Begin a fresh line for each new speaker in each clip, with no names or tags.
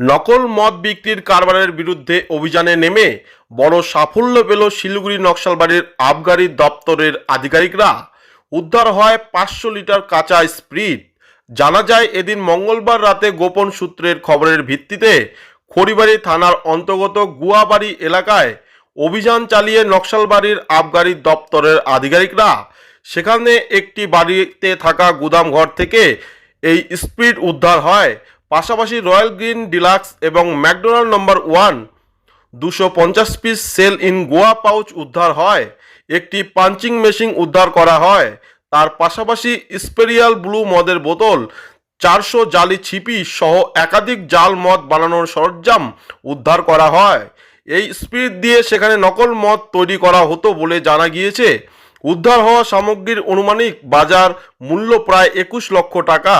নকল মদ বিক্রির কারবারের বিরুদ্ধে অভিযানে নেমে বড় সাফল্য পেল শিলিগুড়ি নকশালবাড়ির আবগারি দপ্তরের আধিকারিকরা। উদ্ধার হয় পাঁচশো লিটার কাঁচা স্প্রিট। জানা যায় এদিন মঙ্গলবার রাতে গোপন সূত্রের খবরের ভিত্তিতে খড়িবাড়ি থানার অন্তর্গত গুয়াবাড়ি এলাকায় অভিযান চালিয়ে নকশালবাড়ির আবগারি দপ্তরের আধিকারিকরা, সেখানে একটি বাড়িতে থাকা গুদাম ঘর থেকে এই স্পিড উদ্ধার হয়। পাশাপাশি রয়্যাল গ্রিন ডিলাক্স এবং ম্যাকডোনাল্ড নম্বর ওয়ান দুশো পঞ্চাশ piece sale in Goa pouch উদ্ধার হয়। একটি পাঞ্চিং মেশিন উদ্ধার করা হয়। তার পাশাপাশি স্পেরিয়াল ব্লু মদের বোতল, চারশো জালি ছিপি সহ একাধিক জাল মদ বানানোর সরঞ্জাম উদ্ধার করা হয়। এই স্পিড দিয়ে সেখানে নকল মদ তৈরি করা হতো বলে জানা গিয়েছে। উদ্ধার হওয়া সামগ্রীর অনুমানিক বাজার মূল্য প্রায় একুশ লক্ষ টাকা।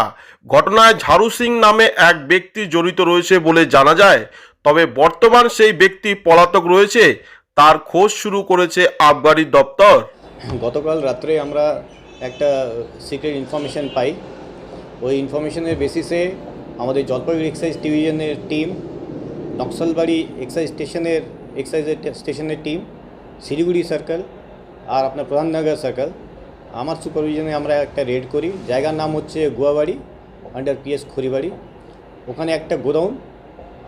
ঘটনায় ঝাড়ু সিং নামে এক ব্যক্তি জড়িত রয়েছে বলে জানা যায়। তবে বর্তমান সেই ব্যক্তি পলাতক রয়েছে। তার খোঁজ শুরু করেছে আবগারি দপ্তর।
গতকাল রাত্রে আমরা একটা সিক্রেট ইনফরমেশন পাই। ওই ইনফরমেশনের বেসিসে আমাদের জলপাইগুড়ি এক্সাইজ ডিভিশনের টিম নকশালবাড়ি এক্সাইজ স্টেশনের এক্সাইজ স্টেশনের টিম শিলিগুড়ি সার্কেল আর আপনার প্রধাননগর সার্কেল আমার সুপারভিশনে আমরা একটা রেড করি। জায়গার নাম হচ্ছে গুয়াবাড়ি আন্ডার পিএস খড়িবাড়ি। ওখানে একটা গোডাউন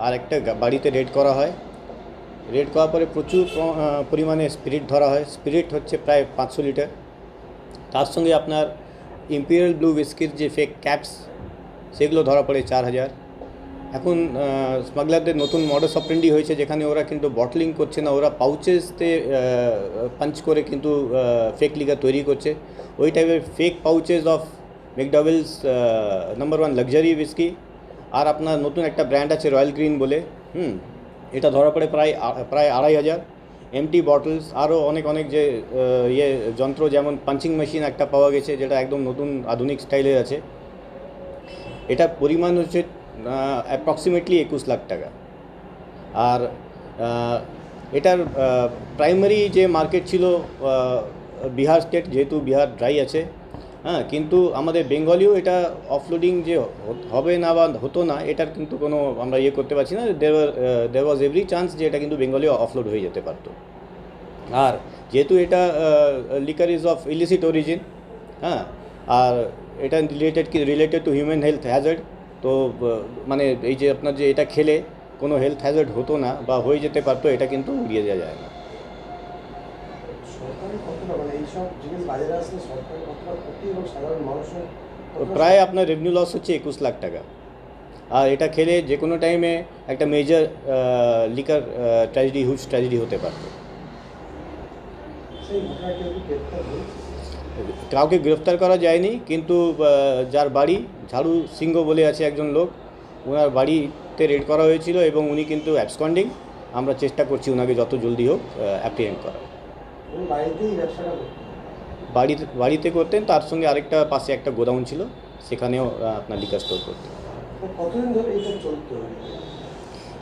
আর একটা বাড়িতে রেড করা হয়। রেড করার পরে প্রচুর পরিমাণে স্পিরিট ধরা হয়। স্পিরিট হচ্ছে প্রায় পাঁচশো লিটার তার সঙ্গে আপনার ইম্পিরিয়াল ব্লু উইস্কির যে ফেক ক্যাপস সেগুলো ধরা পড়ে চার হাজার। এখন স্মাগলারদের নতুন মডেল অপারেন্ডি হয়েছে যেখানে ওরা কিন্তু বটলিং করছে না, ওরা পাউচেসতে পাঞ্চ করে কিন্তু ফেক লিগার তৈরি করছে। ওই টাইপের fake pouches of McDowell's number one luxury whisky আর আপনার নতুন একটা ব্র্যান্ড আছে রয়্যাল গ্রিন বলে, হুম, এটা ধরা পড়ে প্রায় প্রায় আড়াই হাজার। এমটি বটলস আরও অনেক অনেক যে ইয়ে যন্ত্র যেমন পাঞ্চিং মেশিন একটা পাওয়া গেছে, যেটা একদম নতুন আধুনিক স্টাইলের আছে। এটার পরিমাণ হচ্ছে অ্যাপ্রক্সিমেটলি একুশ লাখ টাকা। আর এটার প্রাইমারি যে মার্কেট ছিল বিহার স্টেট যেহেতু বিহার ড্রাই আছে হ্যাঁ কিন্তু আমাদের বেঙ্গলিও এটা অফলোডিং যে হবে না বা হতো না, এটার কিন্তু কোনো আমরা ইয়ে করতে পারছি না। দেওয়ার ওয়াজ এভরি চান্স যে এটা কিন্তু বেঙ্গলিও অফলোড হয়ে যেতে পারতো। আর যেহেতু এটা liquor is of illicit origin হ্যাঁ আর এটা রিলেটেড কি related to human health hazard তো মানে এই যে আপনার যে এটা খেলে কোনো হেলথ হ্যাজার্ড হতো না বা হয়ে যেতে পারতো এটা কিন্তু উড়িয়ে দেওয়া যায় না।
মানে
প্রায় আপনার রেভিনিউ লস হচ্ছে একুশ লাখ টাকা। আর এটা খেলে যে কোনো টাইমে একটা major liquor tragedy huge tragedy হতে পারতো। কাউকে গ্রেফতার করা যায়নি কিন্তু যার বাড়ি ঝাড়ু সিংহ বলে আছে একজন লোক ওনার বাড়িতে রেড করা হয়েছিল এবং উনি কিন্তু অ্যাবসকন্ডিং আমরা চেষ্টা করছি ওনাকে যত জলদি হোক অ্যাপ্রিহেন্ড করা
উনি বাড়িতেই ব্যবসাটা করতেন?
বাড়িতে বাড়িতে করতেন তার সঙ্গে আরেকটা পাশে একটা গোডাউন ছিল সেখানেও আপনার লিকার স্টোর করতেন।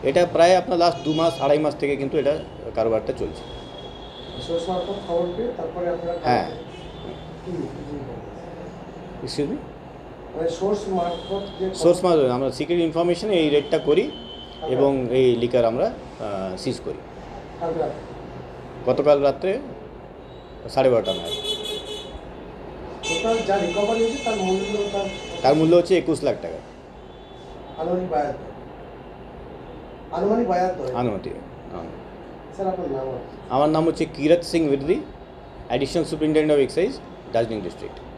এটা
প্রায় আপনার লাস্ট দু মাস আড়াই মাস থেকে কিন্তু এটা কারবারটা চলছে। হ্যাঁ। এক্সকিউজ মি
সোর্স মারফত
আমরা সিক্রেট ইনফরমেশনে এই রেটটা করি এবং এই লিকার আমরা সিজ করি। গতকাল রাত্রে সাড়ে বারোটা নাগাদ।
তার মূল্য
হচ্ছে একুশ লাখ টাকা। আনুমতি? আমার নাম হচ্ছে Kirat Singh Bidri additional superintendent of excise Darjeeling district.